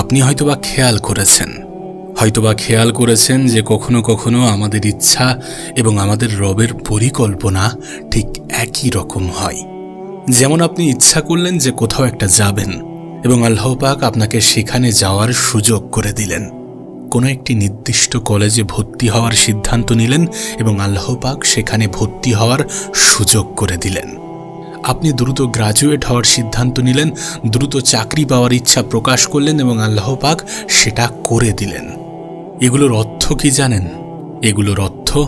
আপনি হয়তোবা খেয়াল করেছেন। হয়তোবা খেয়াল করেছেন যে কখনো কখনো আমাদের ইচ্ছা এবং আমাদের রবের পরিকল্পনা ঠিক একই রকম হয়। যেমন আপনি ইচ্ছা করলেন যে কোথাও একটা যাবেন এবং আল্লাহ পাক আপনাকে সেখানে যাওয়ার সুযোগ করে দিলেন। কোনো একটি নির্দিষ্ট কলেজে ভর্তি হওয়ার সিদ্ধান্ত নিলেন এবং আল্লাহ পাক সেখানে ভর্তি হওয়ার সুযোগ করে দিলেন। আপনি দ্রুত গ্রাজুয়েট হওয়ার সিদ্ধান্ত নিলেন, দ্রুত চাকরি পাওয়ার ইচ্ছা প্রকাশ করলেন এবং আল্লাহ পাক সেটা করে দিলেন। এগুলোর অর্থ কি জানেন? এগুলোর অর্থ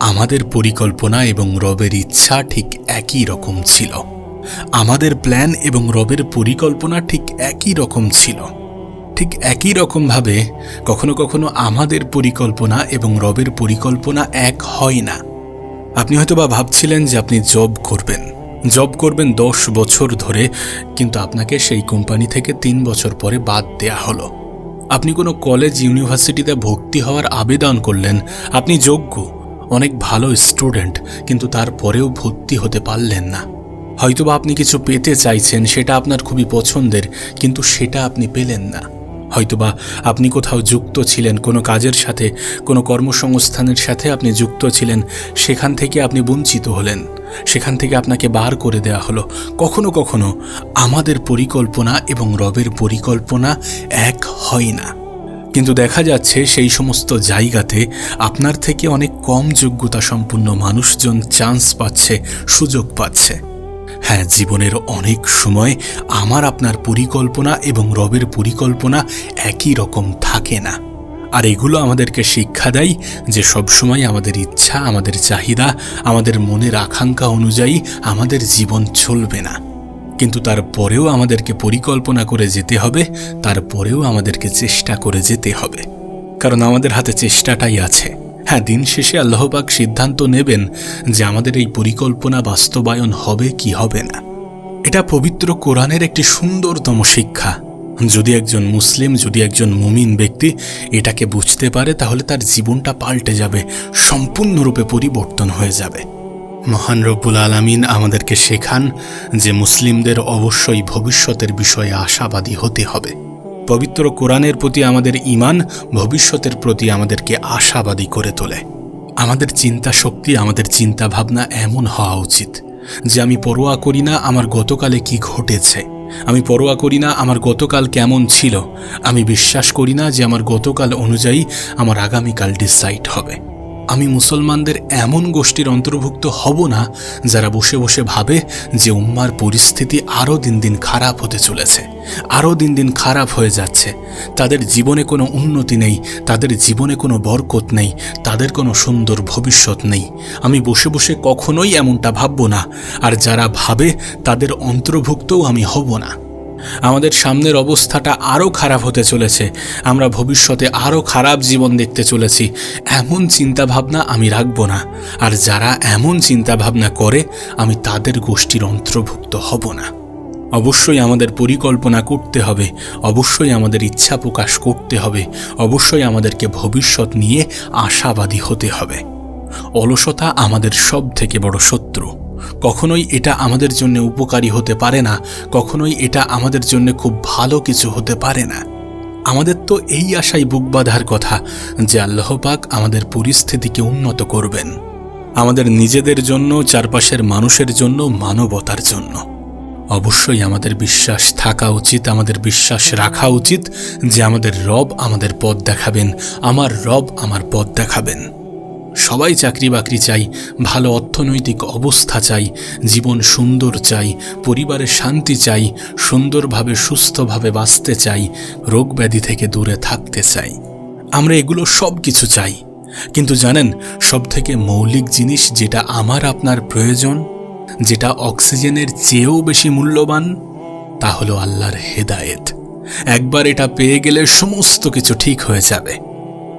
আমাদের পরিকল্পনা এবং রবের ইচ্ছা ঠিক একই রকম ছিল। আমাদের প্ল্যান এবং রবের পরিকল্পনা ঠিক একই রকম ছিল। ঠিক একই রকমভাবে কখনো কখনো আমাদের পরিকল্পনা এবং রবের পরিকল্পনা এক হয় না। আপনি হয়তো বা ভাবছিলেন যে আপনি জব করবেন। জব করবেন দশ বছর ধরে, কিন্তু আপনাকে সেই কোম্পানি থেকে তিন বছর পরে বাদ দেয়া হলো। আপনি কোনো কলেজ ইউনিভার্সিটিতে ভর্তি হওয়ার আবেদন করলেন। আপনি যোগ্য, অনেক ভালো স্টুডেন্ট কিন্তু তারপরেও ভর্তি হতে পারলেন না। হয়তোবা আপনি কিছু পেতে চাইছেন, সেটা আপনার খুবই পছন্দের, কিন্তু সেটা আপনি পেলেন না। হয়তোবা আপনি কোথাও যুক্ত ছিলেন, কোনো কাজের সাথে, কোনো কর্মসংস্থানের সাথে আপনি যুক্ত ছিলেন, সেখান থেকে আপনি বঞ্চিত হলেন, সেখান থেকে আপনাকে বার করে দেওয়া হলো। কখনো কখনো আমাদের পরিকল্পনা এবং রবের পরিকল্পনা এক হয় না। কিন্তু দেখা যাচ্ছে সেই সমস্ত জায়গাতে আপনার থেকে অনেক কম যোগ্যতা সম্পন্ন মানুষজন চান্স পাচ্ছে, সুযোগ পাচ্ছে। হ্যাঁ জীবনের অনেক সময় আমার, আপনার পরিকল্পনা এবং রবের পরিকল্পনা একই রকম থাকে না। আর এগুলো আমাদেরকে শিক্ষা দেয় যে সবসময় আমাদের ইচ্ছা, আমাদের চাহিদা, আমাদের মনের আকাঙ্ক্ষা অনুযায়ী আমাদের জীবন চলবে না। কিন্তু তারপরেও আমাদেরকে পরিকল্পনা করে যেতে হবে, তারপরেও আমাদেরকে চেষ্টা করে যেতে হবে। কারণ আমাদের হাতে চেষ্টাটাই আছে। হ্যাঁ দিন শেষে আল্লাহবাক সিদ্ধান্ত নেবেন যে আমাদের এই পরিকল্পনা বাস্তবায়ন হবে কি হবে না। এটা পবিত্র কোরআনের একটি সুন্দরতম শিক্ষা। যদি একজন মুসলিম, যদি একজন মুমিন ব্যক্তি এটাকে বুঝতে পারে, তাহলে তার জীবনটা পাল্টে যাবে, সম্পূর্ণরূপে পরিবর্তন হয়ে যাবে। মহান রব্বুল আলমিন আমাদেরকে শেখান যে মুসলিমদের অবশ্যই ভবিষ্যতের বিষয়ে আশাবাদী হতে হবে। পবিত্র কোরআনের প্রতি আমাদের ইমান ভবিষ্যতের প্রতি আমাদেরকে আশাবাদী করে তোলে। আমাদের চিন্তা শক্তি আমাদের চিন্তা ভাবনা এমন হওয়া উচিত যে আমি পরোয়া করি না আমার গতকালে কি ঘটেছে। আমি পরোয়া করি না আমার গতকাল কেমন ছিল। আমি বিশ্বাস করি না যে আমার গতকাল অনুযায়ী আমার আগামীকাল ডিসাইড হবে। আমি মুসলমানদের এমন গোষ্ঠীর অন্তর্ভুক্ত হব না যারা বসে বসে ভাবে যে উম্মার পরিস্থিতি আরও দিন দিন খারাপ হতে চলেছে, আরও দিন দিন খারাপ হয়ে যাচ্ছে। তাদের জীবনে কোনো উন্নতি নেই, তাদের জীবনে কোনো বরকত নেই, তাদের কোনো সুন্দর ভবিষ্যৎ নেই। আমি বসে বসে কখনোই এমনটা ভাবব না, আর যারা ভাবে তাদের অন্তর্ভুক্তও আমি হব না। আমাদের সামনের অবস্থাটা আরও খারাপ হতে চলেছে। আমরা ভবিষ্যতে আরও খারাপ জীবন দেখতে চলেছি। এমন চিন্তাভাবনা আমি রাখব না। আর যারা এমন চিন্তাভাবনা করে, আমি তাদের গোষ্ঠীর অন্তর্ভুক্ত হব না। অবশ্যই আমাদের পরিকল্পনা করতে হবে। অবশ্যই আমাদের ইচ্ছা প্রকাশ করতে হবে। অবশ্যই আমাদেরকে ভবিষ্যৎ নিয়ে আশাবাদী হতে হবে। অলসতা আমাদের সব থেকে বড় শত্রু। কখনোই এটা আমাদের জন্য উপকারী হতে পারে না, কখনোই এটা আমাদের জন্য খুব ভালো কিছু হতে পারে না। আমাদের তো এই আশাই বুক বাঁধার কথা যে আল্লাহপাক আমাদের পরিস্থিতিকে উন্নত করবেন। আমাদের নিজেদের জন্য, চারপাশের মানুষের জন্য, মানবতার জন্য। অবশ্যই আমাদের বিশ্বাস থাকা উচিত, আমাদের বিশ্বাস রাখা উচিত যে আমাদের রব আমাদের পথ দেখাবেন, আমার রব আমার পথ দেখাবেন। সবাই চাকরি বাকরি চাই, ভালো অর্থনৈতিক অবস্থা চাই, জীবন সুন্দর চাই পরিবারের শান্তি চাই, সুন্দরভাবে, সুস্থভাবে বাঁচতে চাই, রোগ ব্যাধি থেকে দূরে থাকতে চাই। আমরা এগুলো সব কিছু চাই। কিন্তু জানেন সব থেকে মৌলিক জিনিস যেটা আমার আপনার প্রয়োজন, যেটা অক্সিজেনের চেয়েও বেশি মূল্যবান, তা হলো আল্লাহর হেদায়েত। একবার এটা পেয়ে গেলে সমস্ত কিছু ঠিক হয়ে যাবে।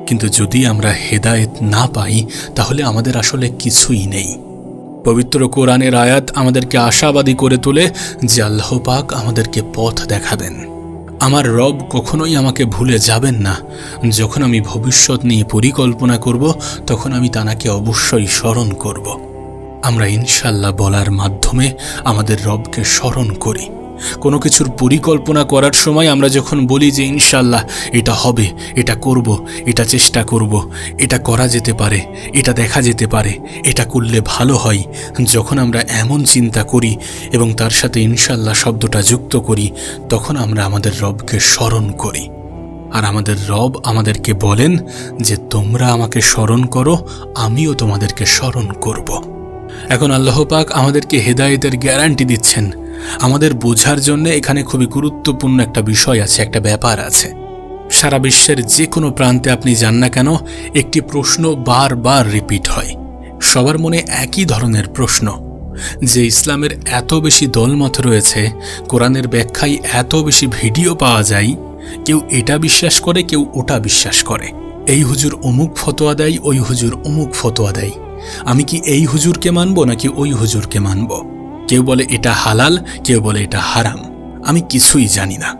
কিন্তু যদি আমরা হেদায়েত না পাই, তাহলে আমাদের আসলে কিছুই নেই। পবিত্র কোরআনের আয়াত আমাদেরকে আশাবাদী করে তোলে যে আল্লাহ পাক আমাদেরকে পথ দেখাবেন আমার রব কখনোই আমাকে ভুলে যাবেন না। যখন আমি ভবিষ্যৎ নিয়ে পরিকল্পনা করব, তখন আমি তানাকে অবশ্যই স্মরণ করব। আমরা ইনশাল্লাহ বলার মাধ্যমে আমাদের রবকে স্মরণ করি। কোনো কিছুর পরিকল্পনা করার সময় আমরা যখন বলি যে ইনশাল্লাহ এটা হবে, এটা করব, এটা চেষ্টা করব, এটা করা যেতে পারে, এটা দেখা যেতে পারে, এটা করলে ভালো হয়। যখন আমরা এমন চিন্তা করি এবং তার সাথে ইনশাল্লাহ শব্দটা যুক্ত করি, তখন আমরা আমাদের রবকে স্মরণ করি। আর আমাদের রব আমাদেরকে বলেন যে, তোমরা আমাকে স্মরণ করো, আমিও তোমাদেরকে স্মরণ করব। এখন আল্লাহ পাক আমাদেরকে হেদায়েতের গ্যারান্টি দিচ্ছেন। আমাদের বোঝার জন্য এখানে খুবই গুরুত্বপূর্ণ একটা বিষয় আছে, একটা ব্যাপার আছে। সারা বিশ্বের যে কোনো প্রান্তে আপনি যান না কেন, একটি প্রশ্ন বারবার রিপিট হয়। সবার মনে একই ধরনের প্রশ্ন, যে ইসলামের এত বেশি দলমত রয়েছে, কোরআনের ব্যাখ্যায় এত বেশি ভিডিও পাওয়া যায়, কেউ এটা বিশ্বাস করে, কেউ ওটা বিশ্বাস করে। এই হুজুর অমুক ফতোয়া দেয়, ওই হুজুর অমুক ফতোয়া দেয়। আমি কি এই হুজুরকে মানব, নাকি ওই হুজুরকে মানব? কেউ বলে এটা হালাল, কেউ বলে এটা হারাম। আমি কিছুই জানি না।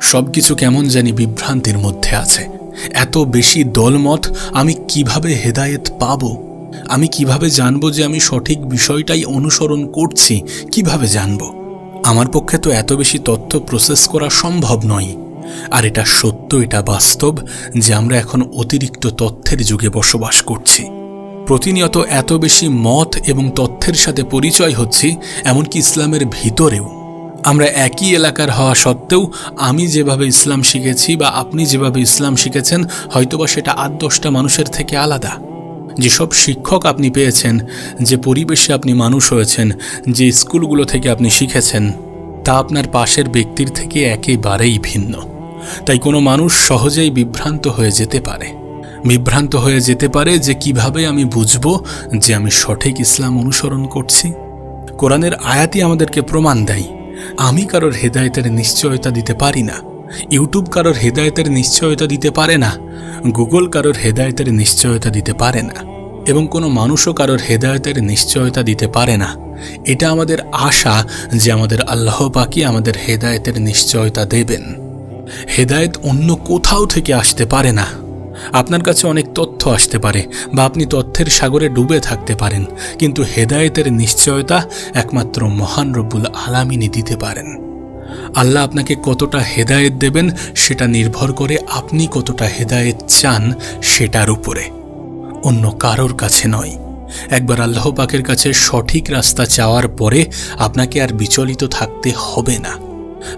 সব কিছু কেমন জানি বিভ্রান্তির মধ্যে আছে। এত বেশি দলমত আমি কীভাবে হেদায়েত পাব? আমি কীভাবে জানব যে আমি সঠিক বিষয়টাই অনুসরণ করছি? কীভাবে জানব? আমার পক্ষে তো এত বেশি তথ্য প্রসেস করা সম্ভব নয়। আর এটা সত্য, এটা বাস্তব যে আমরা এখন অতিরিক্ত তথ্যের যুগে বসবাস করছি। প্রতিনিয়ত এত বেশি মত এবং তথ্যের সাথে পরিচয় হচ্ছি, এমনকি ইসলামের ভিতরেও। আমরা একই এলাকার হওয়া সত্ত্বেও আমি যেভাবে ইসলাম শিখেছি বা আপনি যেভাবে ইসলাম শিখেছেন, হয়তোবা সেটা আট দশটা মানুষের থেকে আলাদা। যেসব শিক্ষক আপনি পেয়েছেন, যে পরিবেশে আপনি মানুষ হয়েছেন, যে স্কুলগুলো থেকে আপনি শিখেছেন, তা আপনার পাশের ব্যক্তির থেকে একেবারেই ভিন্ন। তাই কোনো মানুষ সহজেই বিভ্রান্ত হয়ে যেতে পারে। বিভ্রান্ত হয়ে যেতে পারে যে কীভাবে আমি বুঝব যে আমি সঠিক ইসলাম অনুসরণ করছি। কোরআনের আয়াতই আমাদেরকে প্রমাণ দেয়। আমি কারোর হেদায়েতের নিশ্চয়তা দিতে পারি না। ইউটিউব কারোর হেদায়েতের নিশ্চয়তা দিতে পারে না। গুগল কারোর হেদায়েতের নিশ্চয়তা দিতে পারে না। এবং কোনো মানুষও কারোর হেদায়েতের নিশ্চয়তা দিতে পারে না। এটা আমাদের আশা যে আমাদের আল্লাহ পাকি আমাদের হেদায়তের নিশ্চয়তা দেবেন। হেদায়েত অন্য কোথাও থেকে আসতে পারে না। আপনার কাছে অনেক তথ্য আসতে পারে বা আপনি তথ্যের সাগরে ডুবে থাকতে পারেন, কিন্তু হেদায়েতের নিশ্চয়তা একমাত্র মহান রব্বুল আলামিনই দিতে পারেন। আল্লাহ আপনাকে কতটা হেদায়েত দেবেন সেটা নির্ভর করে আপনি কতটা হেদায়েত চান সেটার উপরে। অন্য কারোর কাছে নয়। একবার আল্লাহ পাকের কাছে সঠিক রাস্তা চাওয়ার পরে আপনাকে আর বিচলিত থাকতে হবে না।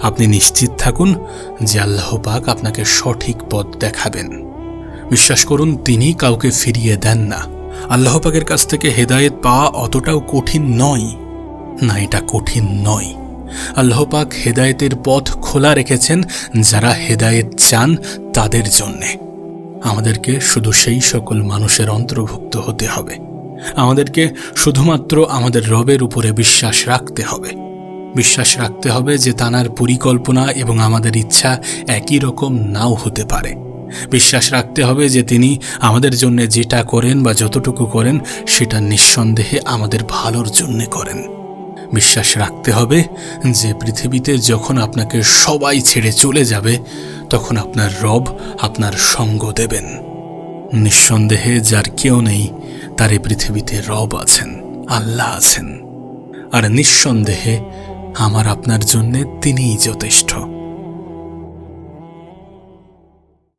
আপনি নিশ্চিত থাকুন যে আল্লাহ পাক আপনাকে সঠিক পথ দেখাবেন। বিশ্বাস করুন তিনি কাউকে ফিরিয়ে দেন না। আল্লাহ পাকের কাছ থেকে হেদায়েত পাওয়া অতটাও কঠিন নয়। না, এটা কঠিন নয়। আল্লাহ পাক হেদায়েতের পথ খোলা রেখেছেন যারা হেদায়েত চান তাদের জন্যে। আমাদেরকে শুধু সেই সকল মানুষের অন্তর্ভুক্ত হতে হবে। আমাদেরকে শুধুমাত্র আমাদের রবের উপরে বিশ্বাস রাখতে হবে। বিশ্বাস রাখতে হবে যে তানার পরিকল্পনা এবং আমাদের ইচ্ছা একই রকম নাও হতে পারে। বিশ্বাস রাখতে হবে যে তিনি আমাদের জন্য যেটা করেন বা যতটুকু করেন, সেটা নিঃসন্দেহে আমাদের ভালোর জন্যে করেন। বিশ্বাস রাখতে হবে যে পৃথিবীতে যখন আপনাকে সবাই ছেড়ে চলে যাবে, তখন আপনার রব আপনার সঙ্গ দেবেন। নিঃসন্দেহে যার কেউ নেই তার এই পৃথিবীতে রব আছেন, আল্লাহ আছেন। আর নিঃসন্দেহে আমার আপনার জন্যে তিনিই যথেষ্ট।